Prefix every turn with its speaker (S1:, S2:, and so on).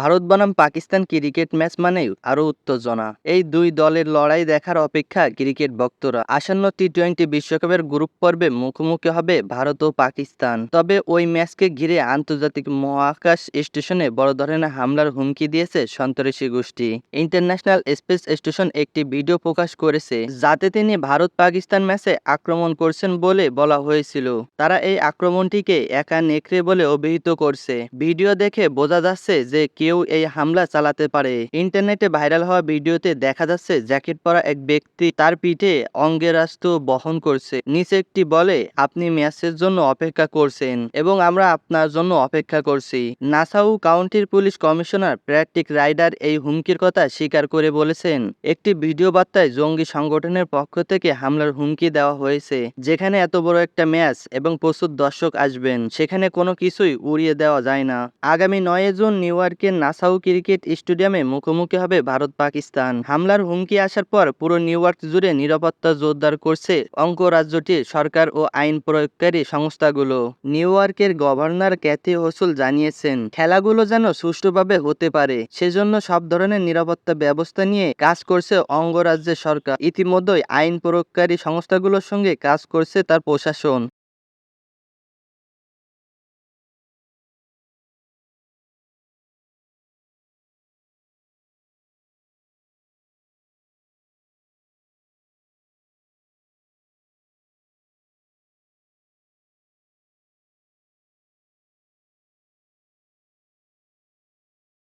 S1: ভারত বনাম Pakistan cricket match মানেই আরও উত্তেজনা। এই দুই দলের লড়াই দেখার অপেক্ষা ক্রিকেট ভক্তরা। আসন্ন টি টোয়েন্টি বিশ্বকাপের গ্রুপ পর্বে মুখোমুখি হবে ভারত ও পাকিস্তান। তবে ওই ম্যাচকে ঘিরে আন্তর্জাতিক মহাকাশ স্টেশনে বড় ধরনের হামলার হুমকি দিয়েছে সন্ত্রাসী গোষ্ঠী। ইন্টারন্যাশনাল স্পেস স্টেশন একটি ভিডিও প্রকাশ করেছে, যাতে তিনি ভারত পাকিস্তান ম্যাচে আক্রমণ করছেন বলে বলা হয়েছিল। তারা এই আক্রমণটিকে একা নেকড়ে বলে অভিহিত করছে। ভিডিও দেখে বোঝা যাচ্ছে যে কেউ এই হামলা চালাতে পারে। ইন্টারনেটে ভাইরাল হওয়া ভিডিওতে দেখা যাচ্ছে, জ্যাকেট পরা এক ব্যক্তি তার পিঠে অঙ্গেরাস্ত্র বহন করছে। নিচে একটি বলে, আপনি ম্যাচের জন্য অপেক্ষা করছেন এবং আমরা আপনার জন্য অপেক্ষা করছি। নাসাউ কাউন্টির পুলিশ কমিশনার প্র্যাটিক রাইডার এই হুমকির কথা স্বীকার করে বলেছেন। একটি ভিডিও বার্তায় জঙ্গি সংগঠনের পক্ষ থেকে হামলার হুমকি দেওয়া হয়েছে, যেখানে এত বড় একটা ম্যাচ এবং প্রচুর দর্শক আসবেন, সেখানে কোনো কিছুই উড়িয়ে দেওয়া যায় না। আগামী নয় জুন নিউ ইয়র্কের নাসাউ ক্রিকেট স্টেডিয়ামে মুখোমুখি হবে ভারত পাকিস্তান। হামলার হুমকি আসার পর পুরো নিউ ইয়র্ক জুড়ে নিরাপত্তা জোরদার করছে অঙ্গরাজ্যটির সরকার ও আইন প্রয়োগকারী সংস্থাগুলো। নিউ ইয়র্কের গভর্নর ক্যাথি হসুল জানিয়েছেন, খেলাগুলো যেন সুষ্ঠুভাবে হতে পারে, সেজন্য সব ধরনের নিরাপত্তা ব্যবস্থা নিয়ে কাজ করছে অঙ্গরাজ্যের সরকার। ইতিমধ্যেই আইন প্রয়োগকারী সংস্থাগুলোর সঙ্গে কাজ করছে তার প্রশাসন।